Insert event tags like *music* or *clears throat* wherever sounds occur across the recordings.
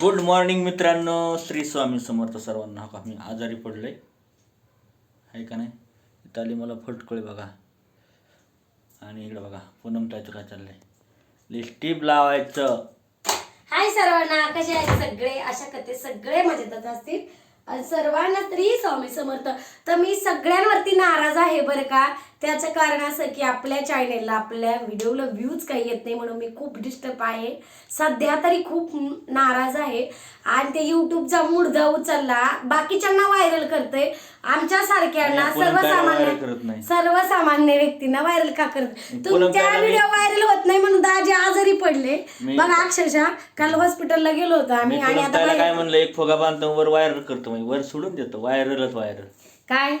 Good morning मित्रांनो श्री स्वामी समर्थ सर्वांना. का मी आजारी पडले आहे का नाही? इथं आली मला फटकळे बघा. आणि इकडे बघा पूनम ताईचं काय चाललंय? लिस्टिप लावायचं. हाय सर्वांना कसे आहेत सगळे? अशा कथे सगळे मजेत असतील. सर्वांना तरी स्वामी समर्थ. तर मी सगळ्यांवरती नाराज आहे बरं का. त्याचं कारण असं की आपल्या चॅनेलला आपल्या व्हिडिओला व्ह्यूज काही येत नाही म्हणून मी खूप डिस्टर्ब आहे. सध्या तरी खूप नाराज आहे. आणि ते युट्यूबचा मुडदा उचलला. बाकीच्यांना व्हायरल करते आमच्या सारख्यांना सर्वसामान्य. सर्वसामान्य व्यक्तींना व्हायरल का करत तुमच्या व्हिडिओ व्हायरल होत नाही म्हणून दाजी पडले. मी- बघा अक्षरशः काल हॉस्पिटलला गेलो होतो मी आम्ही आणि आता काय म्हणलं एक फुगा बांधतो वर वायर करतो म्हणजे वर सोडून देतो वायरलच वायर काय?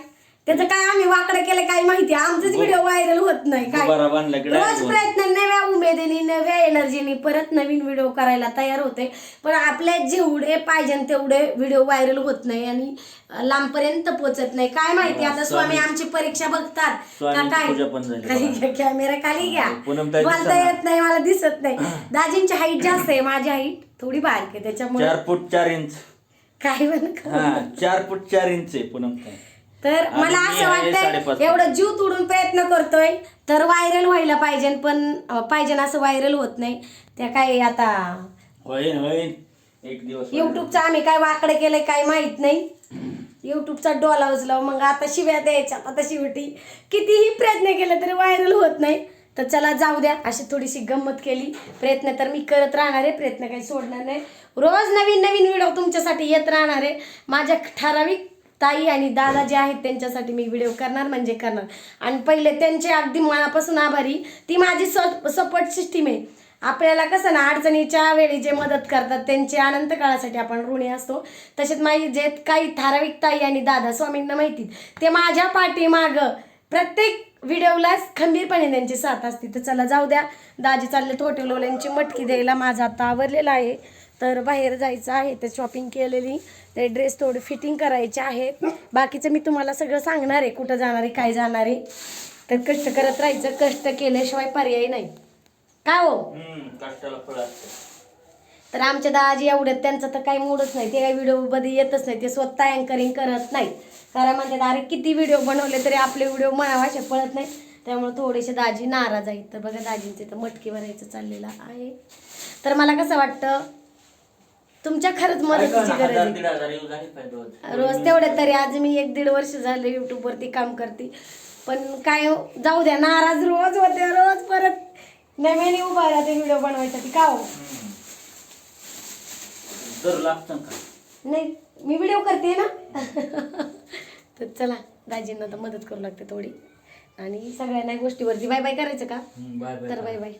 त्याचं काय आम्ही वाकडं केलं काय माहिती? आमचंच व्हिडिओ व्हायरल होत नाही काय? गुबारा बांधला की रोज. प्रयत्न नव्या उमेदीने नव्या एनर्जीने परत नवीन व्हिडिओ करायला तयार होते. पण आपले जेवढे पाहिजे तेवढे व्हिडिओ व्हायरल होत नाही आणि लांबपर्यंत पोचत नाही. काय माहिती आता स्वामी आमची परीक्षा बघतात. का काय? पूजा पण झाली खाली घ्या कॅमेरा खाली घ्या. पूनम ताई बोलता येत नाही मला दिसत नाही. *clears throat* दाजींची हाईट जास्त आहे माझी हाईट थोडी बारीक आहे त्याच्यामुळे चार फूट चार इंच. काही पण हा चार फूट चार इंच आहे पूनम ताई. तर मला असं वाटतं एवढं जीव तोडून प्रयत्न करतोय तर व्हायरल व्हायला पाहिजे पण पाहिजे असं व्हायरल होत नाही. त्या काय आता होईन होईन. एक दिवस युट्यूबचं आम्ही काय वाकडं केलंय काय माहीत नाही. युट्यूबचा डोला उचलाव मग आता शिव्या द्यायच्या आता शेवटी कितीही प्रयत्न केले तरी व्हायरल होत नाही. तर चला जाऊ द्या अशी थोडीशी गंमत केली. प्रयत्न तर मी करत राहणार आहे प्रयत्न काही सोडणार नाही. रोज नवीन नवीन व्हिडिओ तुमच्यासाठी येत राहणार आहे. माझ्या ठराविक ताई आणि दादा जे आहेत त्यांच्यासाठी मी व्हिडिओ करणार म्हणजे करणार. आणि पहिले त्यांचे अगदी मनापासून आभारी. ती माझी सपोर्ट सिस्टीम आहे. आपल्याला कसं ना अडचणीच्या वेळी जे मदत करतात त्यांचे अनंत काळासाठी आपण ऋणी असतो. तसेच माझी जे काही ठराविक ताई आणि दादा स्वामींना माहिती ते माझ्या पाठीमागं प्रत्येक व्हिडिओला खंबीरपणे त्यांची साथ असते. तर चला जाऊ द्या. दाजी चालले थोटे लोल्यांची मटकी द्यायला माझा आता आवरलेला आहे. तर बाहेर जायचं आहे ते शॉपिंग केलेली ते ड्रेस थोडे फिटिंग करायचे आहेत बाकीचं मी तुम्हाला सगळं सांगणार आहे कुठं जाणार आहे काय जाणार आहे. तर कष्ट करत राहायचं कष्ट केल्याशिवाय पर्याय नाही. काय हो? तर आमच्या दाजी एवढ्यात त्यांचं तर काही मूडच नाही. ते काही व्हिडिओमध्ये येतच नाही. ते स्वतः अँकरिंग करत नाही कारण म्हणतात अरे किती व्हिडिओ बनवले तरी आपले व्हिडिओ मनावाशे पळत नाही. त्यामुळे थोडेसे दाजी नाराज आहेत. तर बघा दाजींचे तर मटकी भरायचं चाललेलं आहे. तर मला कसं वाटतं तुमच्या खरंच मदतीची गरज हजार आहे. दीड हजार येऊ झाले पाहिजे रोज. रोज तेवढं तरी आज मी एक दीड वर्ष झालं युट्यूबवरती काम करते. पण काय हो, जाऊ द्या नाराज रोज होते रोज परत नव्याने उभा राहते व्हिडिओ बनवायसाठी. का हो? दर लागतं का नाही मी व्हिडिओ करते ना. *laughs* तर चला दाजींना तर मदत करू लागते थोडी. आणि सगळ्यांना या गोष्टीवरती बाय बाय करायचं का? हम्म, बाय बाय तर बाय बाय